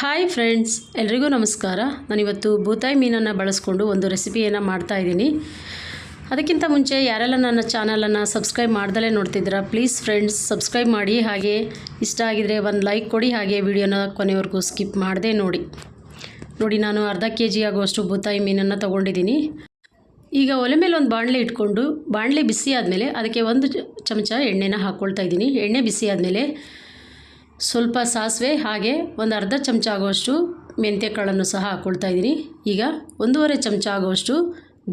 Hi friends, ಎಲ್ರಿಗೂ ನಮಸ್ಕಾರ. ನಾನಿವತ್ತು ಬೂತಾಯಿ ಮೀನನ್ನು ಬಳಸ್ಕೊಂಡು ಒಂದು ರೆಸಿಪಿಯನ್ನು ಮಾಡ್ತಾಯಿದ್ದೀನಿ ಅದಕ್ಕಿಂತ ಮುಂಚೆ ಯಾರೆಲ್ಲ ನನ್ನ ಚಾನಲನ್ನು ಸಬ್ಸ್ಕ್ರೈಬ್ ಮಾಡ್ದಲೇ ನೋಡ್ತಿದ್ದೀರಾ, ಪ್ಲೀಸ್ ಫ್ರೆಂಡ್ಸ್, ಸಬ್ಸ್ಕ್ರೈಬ್ ಮಾಡಿ. ಹಾಗೆ ಇಷ್ಟ ಆಗಿದರೆ ಒಂದು ಲೈಕ್ ಕೊಡಿ, ಹಾಗೆ ವಿಡಿಯೋನ ಕೊನೆವರೆಗೂ ಸ್ಕಿಪ್ ಮಾಡದೆ ನೋಡಿ. ನೋಡಿ, ನಾನು ಅರ್ಧ ಕೆ ಜಿ ಆಗುವಷ್ಟು ಬೂತಾಯಿ ಮೀನನ್ನು ತೊಗೊಂಡಿದ್ದೀನಿ. ಈಗ ಒಲೆ ಮೇಲೆ ಒಂದು ಬಾಣಲೆ ಇಟ್ಕೊಂಡು, ಬಾಣಲೆ ಬಿಸಿ ಆದಮೇಲೆ ಅದಕ್ಕೆ ಒಂದು ಚಮಚ ಎಣ್ಣೆನ ಹಾಕ್ಕೊಳ್ತಾ ಇದ್ದೀನಿ. ಎಣ್ಣೆ ಬಿಸಿ ಆದಮೇಲೆ ಸ್ವಲ್ಪ ಸಾಸಿವೆ ಹಾಗೆ ಒಂದು ಅರ್ಧ ಚಮಚ ಆಗುವಷ್ಟು ಮೆಂತ್ಯ ಕಾಳನ್ನು ಸಹ ಹಾಕ್ಕೊಳ್ತಾ ಇದ್ದೀನಿ. ಈಗ ಒಂದೂವರೆ ಚಮಚ ಆಗುವಷ್ಟು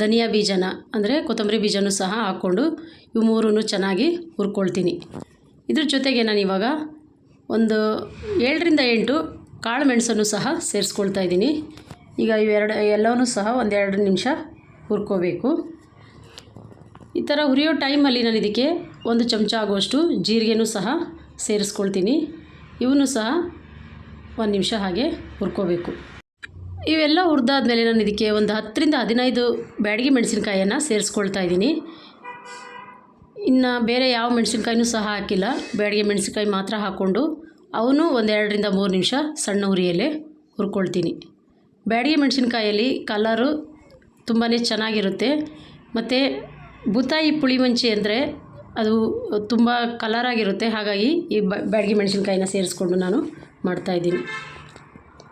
ಧನಿಯಾ ಬೀಜನ, ಅಂದರೆ ಕೊತ್ತಂಬರಿ ಬೀಜನೂ ಸಹ ಹಾಕ್ಕೊಂಡು ಇವು ಮೂರೂ ಚೆನ್ನಾಗಿ ಹುರ್ಕೊಳ್ತೀನಿ. ಇದ್ರ ಜೊತೆಗೆ ನಾನು ಇವಾಗ ಒಂದು ಏಳರಿಂದ ಎಂಟು ಕಾಳು ಮೆಣಸನ್ನು ಸಹ ಸೇರಿಸ್ಕೊಳ್ತಾ ಇದ್ದೀನಿ. ಈಗ ಇವೆರಡು ಎಲ್ಲವನ್ನೂ ಸಹ ಒಂದೆರಡು ನಿಮಿಷ ಹುರ್ಕೋಬೇಕು. ಈ ಥರ ಹುರಿಯೋ ಟೈಮಲ್ಲಿ ನಾನು ಇದಕ್ಕೆ ಒಂದು ಚಮಚ ಆಗುವಷ್ಟು ಜೀರಿಗೆನೂ ಸಹ ಸೇರಿಸ್ಕೊಳ್ತೀನಿ. ಇವನು ಸಹ ಒಂದು ನಿಮಿಷ ಹಾಗೆ ಹುರ್ಕೋಬೇಕು. ಇವೆಲ್ಲ ಹುರಿದಾದ್ಮೇಲೆ ನಾನು ಇದಕ್ಕೆ ಒಂದು ಹತ್ತರಿಂದ ಹದಿನೈದು ಬ್ಯಾಡಗಿ ಮೆಣಸಿನ್ಕಾಯನ್ನು ಸೇರಿಸ್ಕೊಳ್ತಾ ಇದ್ದೀನಿ. ಇನ್ನು ಬೇರೆ ಯಾವ ಮೆಣಸಿನ್ಕಾಯಿನೂ ಸಹ ಹಾಕಿಲ್ಲ. ಬ್ಯಾಡಗಿ ಮೆಣಸಿನ್ಕಾಯಿ ಮಾತ್ರ ಹಾಕ್ಕೊಂಡು ಅವನು ಒಂದೆರಡರಿಂದ ಮೂರು ನಿಮಿಷ ಸಣ್ಣ ಉರಿಯಲ್ಲೇ ಹುರ್ಕೊಳ್ತೀನಿ. ಬ್ಯಾಡಗಿ ಮೆಣಸಿನ್ಕಾಯಲ್ಲಿ ಕಲರು ತುಂಬಾ ಚೆನ್ನಾಗಿರುತ್ತೆ. ಮತ್ತು ಬೂತಾಯಿ ಪುಳಿಮಂಚಿ ಅಂದರೆ ಅದು ತುಂಬ ಕಲರಾಗಿರುತ್ತೆ ಹಾಗಾಗಿ ಈ ಬ್ಯಾಡಗಿ ಮೆಣಸಿನ್ಕಾಯಿನ ಸೇರಿಸ್ಕೊಂಡು ನಾನು ಮಾಡ್ತಾಯಿದ್ದೀನಿ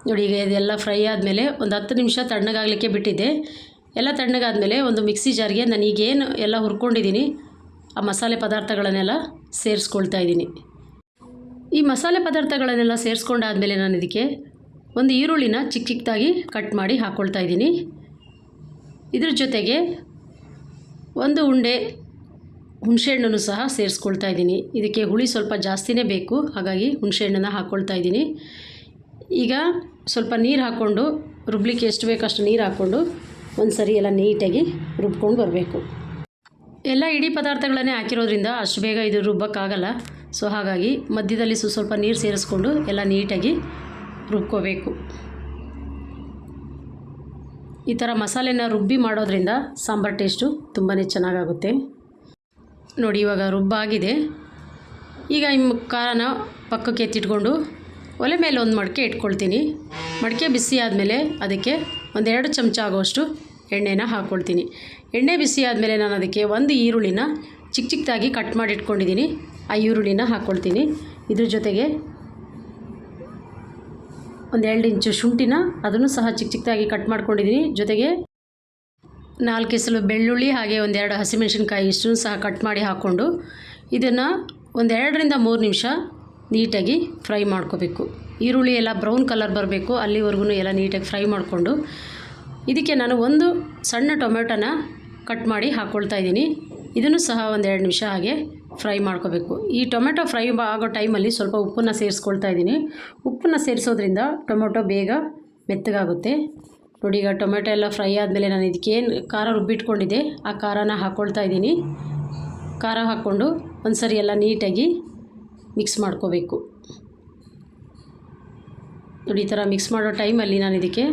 ನೋಡಿ, ಈಗ ಇದೆಲ್ಲ ಫ್ರೈ ಆದಮೇಲೆ ಒಂದು ಹತ್ತು ನಿಮಿಷ ತಣ್ಣಗಾಗಲಿಕ್ಕೆ ಬಿಟ್ಟಿದ್ದೆ. ಎಲ್ಲ ತಣ್ಣಗಾದಮೇಲೆ ಒಂದು ಮಿಕ್ಸಿ ಜಾರ್ಗೆ ನಾನು ಈಗೇನು ಎಲ್ಲ ಹುರ್ಕೊಂಡಿದ್ದೀನಿ. ಆ ಮಸಾಲೆ ಪದಾರ್ಥಗಳನ್ನೆಲ್ಲ ಸೇರಿಸ್ಕೊಳ್ತಾ ಇದ್ದೀನಿ. ಈ ಮಸಾಲೆ ಪದಾರ್ಥಗಳನ್ನೆಲ್ಲ ಸೇರಿಸ್ಕೊಂಡಾದಮೇಲೆ ನಾನು ಇದಕ್ಕೆ ಒಂದು ಈರುಳ್ಳಿನ ಚಿಕ್ಕ ಚಿಕ್ಕದಾಗಿ ಕಟ್ ಮಾಡಿ ಹಾಕ್ಕೊಳ್ತಾ ಇದ್ದೀನಿ. ಇದ್ರ ಜೊತೆಗೆ ಒಂದು ಉಂಡೆ ಹುಣಸೆಹಣ್ಣನ್ನು ಸಹ ಸೇರಿಸ್ಕೊಳ್ತಾ ಇದ್ದೀನಿ. ಇದಕ್ಕೆ ಹುಳಿ ಸ್ವಲ್ಪ ಜಾಸ್ತಿನೇ ಬೇಕು. ಹಾಗಾಗಿ ಹುಣಸೆಹಣ್ಣನ್ನು ಹಾಕ್ಕೊಳ್ತಾ ಇದ್ದೀನಿ. ಈಗ ಸ್ವಲ್ಪ ನೀರು ಹಾಕ್ಕೊಂಡು ರುಬ್ಲಿಕ್ಕೆ ಎಷ್ಟು ಬೇಕು ಅಷ್ಟು ನೀರು ಹಾಕ್ಕೊಂಡು ಒಂದು ಸರಿ ಎಲ್ಲ ನೀಟಾಗಿ ರುಬ್ಕೊಂಡು ಬರಬೇಕು. ಎಲ್ಲ ಇಡೀ ಪದಾರ್ಥಗಳನ್ನೇ ಹಾಕಿರೋದ್ರಿಂದ ಅಷ್ಟು ಬೇಗ ಇದು ರುಬ್ಬಕ್ಕಾಗಲ್ಲ. ಸೊ ಹಾಗಾಗಿ ಮಧ್ಯದಲ್ಲಿ ಸು ಸ್ವಲ್ಪ ನೀರು ಸೇರಿಸ್ಕೊಂಡು ಎಲ್ಲ ನೀಟಾಗಿ ರುಬ್ಕೋಬೇಕು. ಈ ಥರ ಮಸಾಲೆನ ರುಬ್ಬಿ ಮಾಡೋದ್ರಿಂದ ಸಾಂಬಾರು ಟೇಸ್ಟು ತುಂಬಾ ಚೆನ್ನಾಗಾಗುತ್ತೆ. ನೋಡಿ, ಇವಾಗ ರುಬ್ಬಾಗಿದೆ. ಈಗ ಈ ಖಾರನ ಪಕ್ಕಕ್ಕೆ ಎತ್ತಿಟ್ಕೊಂಡು ಒಲೆ ಮೇಲೆ ಒಂದು ಮಡಕೆ ಇಟ್ಕೊಳ್ತೀನಿ. ಮಡಕೆ ಬಿಸಿ ಆದಮೇಲೆ ಅದಕ್ಕೆ ಒಂದೆರಡು ಚಮಚ ಆಗುವಷ್ಟು ಎಣ್ಣೆನ ಹಾಕ್ಕೊಳ್ತೀನಿ ಎಣ್ಣೆ ಬಿಸಿ ಆದಮೇಲೆ ನಾನು ಅದಕ್ಕೆ ಒಂದು ಈರುಳ್ಳಿನ ಚಿಕ್ಕ ಚಿಕ್ಕದಾಗಿ ಕಟ್ ಮಾಡಿ ಇಟ್ಕೊಂಡಿದ್ದೀನಿ. ಆ ಈರುಳ್ಳಿನ ಹಾಕ್ಕೊಳ್ತೀನಿ ಇದ್ರ ಜೊತೆಗೆ ಒಂದು ಎರಡು ಇಂಚು ಶುಂಠಿನ ಅದನ್ನು ಸಹ ಚಿಕ್ಕ ಚಿಕ್ಕದಾಗಿ ಕಟ್ ಮಾಡ್ಕೊಂಡಿದ್ದೀನಿ. ಜೊತೆಗೆ ನಾಲ್ಕು ಎಸಲು ಬೆಳ್ಳುಳ್ಳಿ ಹಾಗೆ ಒಂದೆರಡು ಹಸಿಮೆಣಸಿನ್ಕಾಯಿ ಇಷ್ಟನ್ನು ಸಹ ಕಟ್ ಮಾಡಿ ಹಾಕ್ಕೊಂಡು ಇದನ್ನು ಒಂದೆರಡರಿಂದ ಮೂರು ನಿಮಿಷ ನೀಟಾಗಿ ಫ್ರೈ ಮಾಡ್ಕೋಬೇಕು. ಈರುಳ್ಳಿ ಎಲ್ಲ ಬ್ರೌನ್ ಕಲರ್ ಬರಬೇಕು. ಅಲ್ಲಿವರೆಗೂ ಎಲ್ಲ ನೀಟಾಗಿ ಫ್ರೈ ಮಾಡಿಕೊಂಡು ಇದಕ್ಕೆ ನಾನು ಒಂದು ಸಣ್ಣ ಟೊಮೆಟೊನ ಕಟ್ ಮಾಡಿ ಹಾಕ್ಕೊಳ್ತಾ ಇದ್ದೀನಿ. ಇದನ್ನು ಸಹ ಒಂದೆರಡು ನಿಮಿಷ ಹಾಗೆ ಫ್ರೈ ಮಾಡ್ಕೋಬೇಕು. ಈ ಟೊಮೆಟೊ ಫ್ರೈ ಆಗೋ ಟೈಮಲ್ಲಿ ಸ್ವಲ್ಪ ಉಪ್ಪನ್ನು ಸೇರಿಸ್ಕೊಳ್ತಾ ಇದ್ದೀನಿ. ಉಪ್ಪನ್ನು ಸೇರಿಸೋದ್ರಿಂದ ಟೊಮೆಟೊ ಬೇಗ ಮೆತ್ತಗಾಗುತ್ತೆ. ನೋಡಿ, ಈಗ ಟೊಮೆಟೊ ಎಲ್ಲ ಫ್ರೈ ಆದಮೇಲೆ ನಾನು ಇದಕ್ಕೇನು ಖಾರ ರುಬ್ಬಿಟ್ಕೊಂಡಿದ್ದೆ, ಆ ಖಾರನ ಹಾಕ್ಕೊಳ್ತಾ ಇದ್ದೀನಿ. ಖಾರ ಹಾಕ್ಕೊಂಡು ಒಂದು ಸರಿ ಎಲ್ಲ ನೀಟಾಗಿ ಮಿಕ್ಸ್ ಮಾಡ್ಕೋಬೇಕು. ನೋಡಿ, ಈ ಥರ ಮಿಕ್ಸ್ ಮಾಡೋ ಟೈಮಲ್ಲಿ ನಾನು ಇದಕ್ಕೆ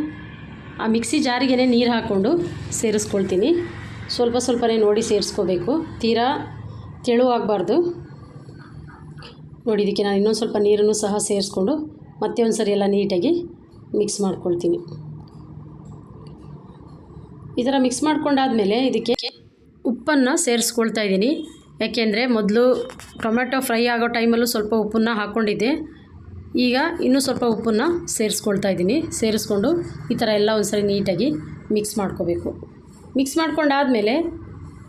ಆ ಮಿಕ್ಸಿ ಜಾರಿಗೆನೇ ನೀರು ಹಾಕ್ಕೊಂಡು ಸೇರಿಸ್ಕೊಳ್ತೀನಿ. ಸ್ವಲ್ಪ ಸ್ವಲ್ಪನೇ ನೋಡಿ ಸೇರಿಸ್ಕೋಬೇಕು. ತೀರಾ ತೆಳುವಾಗಬಾರ್ದು ನೋಡಿ, ಇದಕ್ಕೆ ನಾನು ಇನ್ನೊಂದು ಸ್ವಲ್ಪ ನೀರನ್ನು ಸಹ ಸೇರಿಸ್ಕೊಂಡು ಮತ್ತೆ ಒಂದು ಸರಿ ಎಲ್ಲ ನೀಟಾಗಿ ಮಿಕ್ಸ್ ಮಾಡ್ಕೊಳ್ತೀನಿ. ಈ ಥರ ಮಿಕ್ಸ್ ಮಾಡ್ಕೊಂಡಾದಮೇಲೆ ಇದಕ್ಕೆ ಉಪ್ಪನ್ನು ಸೇರಿಸ್ಕೊಳ್ತಾ ಇದ್ದೀನಿ. ಯಾಕೆಂದರೆ ಮೊದಲು ಟೊಮೆಟೊ ಫ್ರೈ ಆಗೋ ಟೈಮಲ್ಲೂ ಸ್ವಲ್ಪ ಉಪ್ಪನ್ನು ಹಾಕ್ಕೊಂಡಿದ್ದೆ ಈಗ ಇನ್ನೂ ಸ್ವಲ್ಪ ಉಪ್ಪನ್ನು ಸೇರಿಸ್ಕೊಳ್ತಾ ಇದ್ದೀನಿ. ಸೇರಿಸ್ಕೊಂಡು ಈ ಥರ ಎಲ್ಲ ಒಂದ್ಸರಿ ನೀಟಾಗಿ ಮಿಕ್ಸ್ ಮಾಡ್ಕೋಬೇಕು. ಮಿಕ್ಸ್ ಮಾಡ್ಕೊಂಡಾದಮೇಲೆ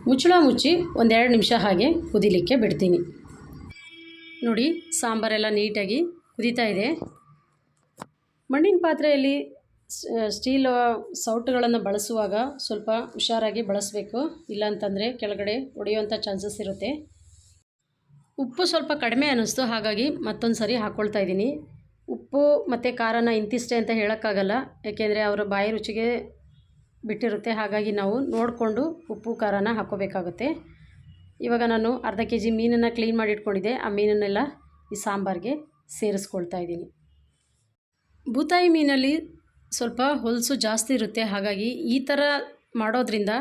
ಮುಚ್ಚಳ ಮುಚ್ಚಿ ಒಂದೆರಡು ನಿಮಿಷ ಹಾಗೆ ಕುದಿಲಿಕ್ಕೆ ಬಿಡ್ತೀನಿ. ನೋಡಿ ಸಾಂಬಾರೆಲ್ಲ ನೀಟಾಗಿ ಕುದೀತಾ ಇದೆ. ಮಣ್ಣಿನ ಪಾತ್ರೆಯಲ್ಲಿ ಸ್ಟೀಲ್ ಸೌಟುಗಳನ್ನು ಬಳಸುವಾಗ ಸ್ವಲ್ಪ ಹುಷಾರಾಗಿ ಬಳಸಬೇಕು. ಇಲ್ಲಾಂತಂದರೆ ಕೆಳಗಡೆ ಒಡೆಯುವಂಥ ಚಾನ್ಸಸ್ ಇರುತ್ತೆ. ಉಪ್ಪು ಸ್ವಲ್ಪ ಕಡಿಮೆ ಅನ್ನಿಸ್ತು, ಹಾಗಾಗಿ ಮತ್ತೊಂದು ಸರಿ ಹಾಕ್ಕೊಳ್ತಾ ಇದ್ದೀನಿ. ಉಪ್ಪು ಮತ್ತು ಖಾರನ ಇಂತಿಷ್ಟೇ ಅಂತ ಹೇಳೋಕ್ಕಾಗಲ್ಲ, ಏಕೆಂದರೆ ಅವರ ಬಾಯಿ ರುಚಿಗೆ ಬಿಟ್ಟಿರುತ್ತೆ. ಹಾಗಾಗಿ ನಾವು ನೋಡಿಕೊಂಡು ಉಪ್ಪು, ಖಾರನ ಹಾಕ್ಕೋಬೇಕಾಗುತ್ತೆ. ಇವಾಗ ನಾನು ಅರ್ಧ ಕೆ ಜಿ ಮೀನನ್ನು ಕ್ಲೀನ್ ಮಾಡಿ ಇಟ್ಕೊಂಡಿದ್ದೆ ಆ ಮೀನನ್ನೆಲ್ಲ ಈ ಸಾಂಬಾರಿಗೆ ಸೇರಿಸ್ಕೊಳ್ತಾ ಇದ್ದೀನಿ. ಬೂತಾಯಿ ಮೀನಲ್ಲಿ ಸ್ವಲ್ಪ ಹೊಲಸು ಜಾಸ್ತಿ ಇರುತ್ತೆ. ಹಾಗಾಗಿ ಈ ಥರ ಮಾಡೋದ್ರಿಂದ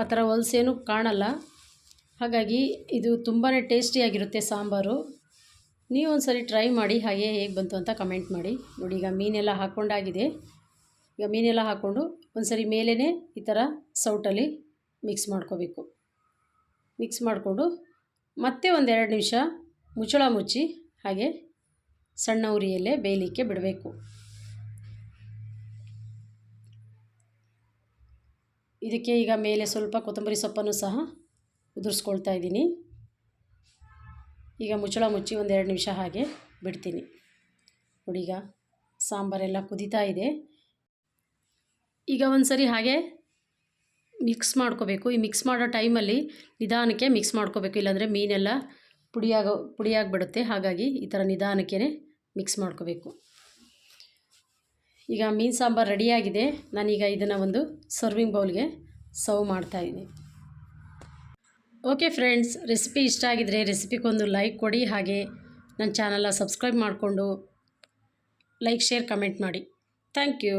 ಆ ಥರ ಹೊಲಸೇನು ಕಾಣಲ್ಲ. ಹಾಗಾಗಿ ಇದು ತುಂಬಾ ಟೇಸ್ಟಿಯಾಗಿರುತ್ತೆ ಸಾಂಬಾರು. ನೀವು ಒಂದು ಸರಿ ಟ್ರೈ ಮಾಡಿ, ಹಾಗೆ ಹೇಗೆ ಬಂತು ಅಂತ ಕಮೆಂಟ್ ಮಾಡಿ. ನೋಡಿ, ಈಗ ಮೀನೆಲ್ಲ ಹಾಕ್ಕೊಂಡಾಗಿದೆ ಈಗ ಮೀನೆಲ್ಲ ಹಾಕ್ಕೊಂಡು ಒಂದು ಸರಿ ಮೇಲೇ ಈ ಥರ ಸೌಟಲ್ಲಿ ಮಿಕ್ಸ್ ಮಾಡ್ಕೋಬೇಕು. ಮಿಕ್ಸ್ ಮಾಡಿಕೊಂಡು ಮತ್ತೆ ಒಂದೆರಡು ನಿಮಿಷ ಮುಚ್ಚಳ ಮುಚ್ಚಿ ಹಾಗೆ ಸಣ್ಣ ಉರಿಯಲ್ಲೇ ಬೇಯಲಿಕ್ಕೆ ಬಿಡಬೇಕು. ಇದಕ್ಕೆ ಈಗ ಮೇಲೆ ಸ್ವಲ್ಪ ಕೊತ್ತಂಬರಿ ಸೊಪ್ಪನ್ನು ಸಹ ಉದುರಿಸ್ಕೊಳ್ತಾ ಇದ್ದೀನಿ. ಈಗ ಮುಚ್ಚಳ ಮುಚ್ಚಿ ಒಂದೆರಡು ನಿಮಿಷ ಹಾಗೆ ಬಿಡ್ತೀನಿ. ನೋಡಿ ಈಗ ಸಾಂಬಾರೆಲ್ಲ ಕುದೀತಾ ಇದೆ. ಈಗ ಒಂದು ಸರಿ ಹಾಗೆ ಮಿಕ್ಸ್ ಮಾಡ್ಕೋಬೇಕು. ಈ ಮಿಕ್ಸ್ ಮಾಡೋ ಟೈಮಲ್ಲಿ ನಿಧಾನಕ್ಕೆ ಮಿಕ್ಸ್ ಮಾಡ್ಕೋಬೇಕು. ಇಲ್ಲಾಂದರೆ ಮೀನೆಲ್ಲ ಪುಡಿಯಾಗೋ ಪುಡಿಯಾಗಿಬಿಡುತ್ತೆ. ಹಾಗಾಗಿ ಈ ಥರ ನಿಧಾನಕ್ಕೆ ಮಿಕ್ಸ್ ಮಾಡ್ಕೋಬೇಕು. ಈಗ ಮೀನು ಸಾಂಬಾರು ರೆಡಿಯಾಗಿದೆ. ನಾನೀಗ ಇದನ್ನು ಒಂದು ಸರ್ವಿಂಗ್ ಬೌಲ್ಗೆ ಸರ್ವ್ ಮಾಡ್ತಾಯಿದ್ದೀನಿ ಓಕೆ ಫ್ರೆಂಡ್ಸ್ ರೆಸಿಪಿ ಇಷ್ಟ ಆಗಿದರೆ ರೆಸಿಪಿಗೊಂದು ಲೈಕ್ ಕೊಡಿ. ಹಾಗೆ ನನ್ನ ಚಾನಲ್ನ ಸಬ್ಸ್ಕ್ರೈಬ್ ಮಾಡಿಕೊಂಡು ಲೈಕ್ ಶೇರ್ ಕಮೆಂಟ್ ಮಾಡಿ. Thank you